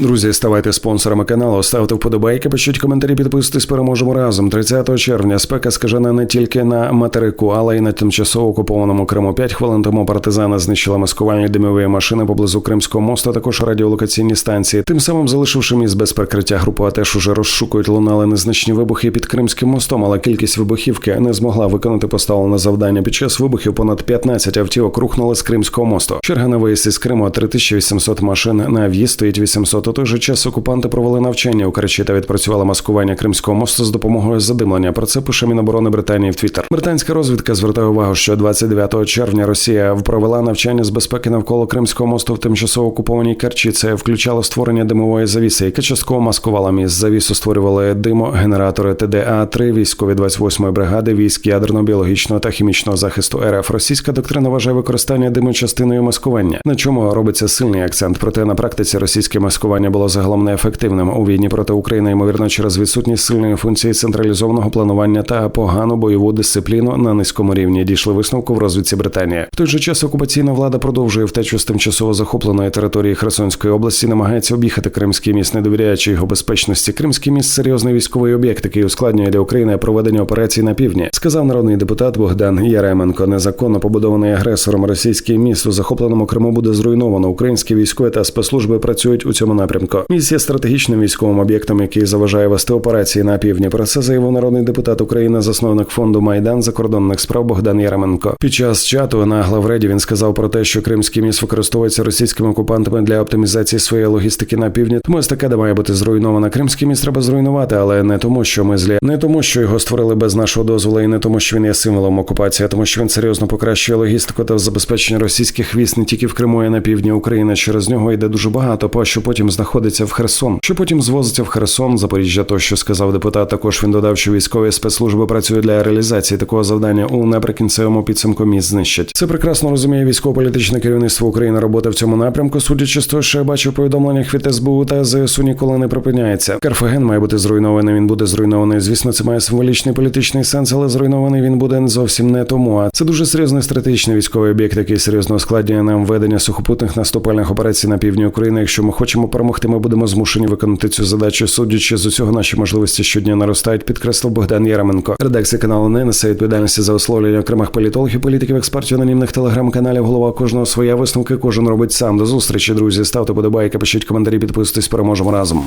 Друзі, ставайте спонсорами каналу, ставте вподобайки, пишіть коментарі, підписуйтесь, переможемо разом. 30 червня спека скажена не тільки на материку, але й на тимчасово окупованому Криму. П'ять хвилин тому партизани знищили маскувальні димові машини поблизу Кримського мосту, також радіолокаційні станції. Тим самим залишивши міст без прикриття, групу АТЕШ уже розшукують, лунали незначні вибухи під Кримським мостом, але кількість вибухівки не змогла виконати поставлене завдання. Під час вибухів понад 15 автівок рухнули з Кримського мосту. Черга на виїзд із Криму 3800 машин. На в'їзд стоїть 800. У той же час окупанти провели навчання у Керчі та відпрацювали маскування Кримського мосту з допомогою задимлення. Про це пише Міноборони Британії в Твіттер. Британська розвідка звертає увагу, що 29 червня Росія провела навчання з безпеки навколо Кримського мосту в тимчасово окупованій Керчі. Це включало створення димової завіси, яка частково маскувала міст. Завісу створювали димо-генератори ТДА 3 військові 28-ї бригади військ ядерно-біологічного та хімічного захисту РФ. Російська доктрина вважає використання диму частиною маскування, на чому робиться сильний акцент. Проте на практиці російське маскування було загалом неефективним у війні проти України, ймовірно, через відсутність сильної функції централізованого планування та погану бойову дисципліну на низькому рівні. Дійшли висновку в розвідці Британії. В той же час окупаційна влада продовжує втечу з тимчасово захопленої території Херсонської області, намагається об'їхати Кримський міст, не довіряючи його безпечності. Кримський міст серйозний військовий об'єкт, який ускладнює для України проведення операцій на півдні. Сказав народний депутат Богдан Яременко. Незаконно побудований агресором російський міст у захопленому Криму буде зруйновано. Українські військові та спецслужби працюють у цьому напрямку. Міст є стратегічним військовим об'єктом, який заважає вести операції на півдні. Про це заявив народний депутат України, засновник фонду Майдан закордонних справ Богдан Яременко. Під час чату на главреді він сказав про те, що Кримський міст використовується російськими окупантами для оптимізації своєї логістики на півдні. Тому естакада має бути зруйнована. Кримський міст треба зруйнувати, але не тому, що ми злі, не тому, що його створили без нашого дозволу, і не тому, що він є символом окупації, а тому, що він серйозно покращує логістику та забезпечення російських військ не тільки в Криму, й на півдні України. Через нього йде дуже багато, по що потім знаходиться в Херсон, що потім звозиться в Херсон, Запоріжжя. То що сказав депутат. Також він додав, що військові спецслужби працюють для реалізації такого завдання у наприкінцевому підсумку міст знищать. Це прекрасно розуміє військово-політичне керівництво України. Робота в цьому напрямку, судячи з того, що я бачу в повідомленнях від СБУ та ЗСУ ніколи не припиняється. Карфаген має бути зруйнований. Він буде зруйнований. Звісно, це має символічний політичний сенс, але зруйнований він буде зовсім не тому. А це дуже серйозний стратегічний військовий об'єкт, який серйозно ускладнює нам ведення сухопутних наступальних операцій на півдні України. Якщо ми хочемо перемогти, ми будемо змушені виконати цю задачу. Судячи з усього, наші можливості щодня наростають. Підкреслив Богдан Яременко. Редакція каналу не несе відповідальності за висловлення окремих політологів, політиків, експертів, анонімних телеграм-каналів. Голова кожного своя висновки. Кожен робить сам. До зустрічі, друзі. Ставте подобайки, пишіть коментарі, підписуйтесь. Переможемо разом.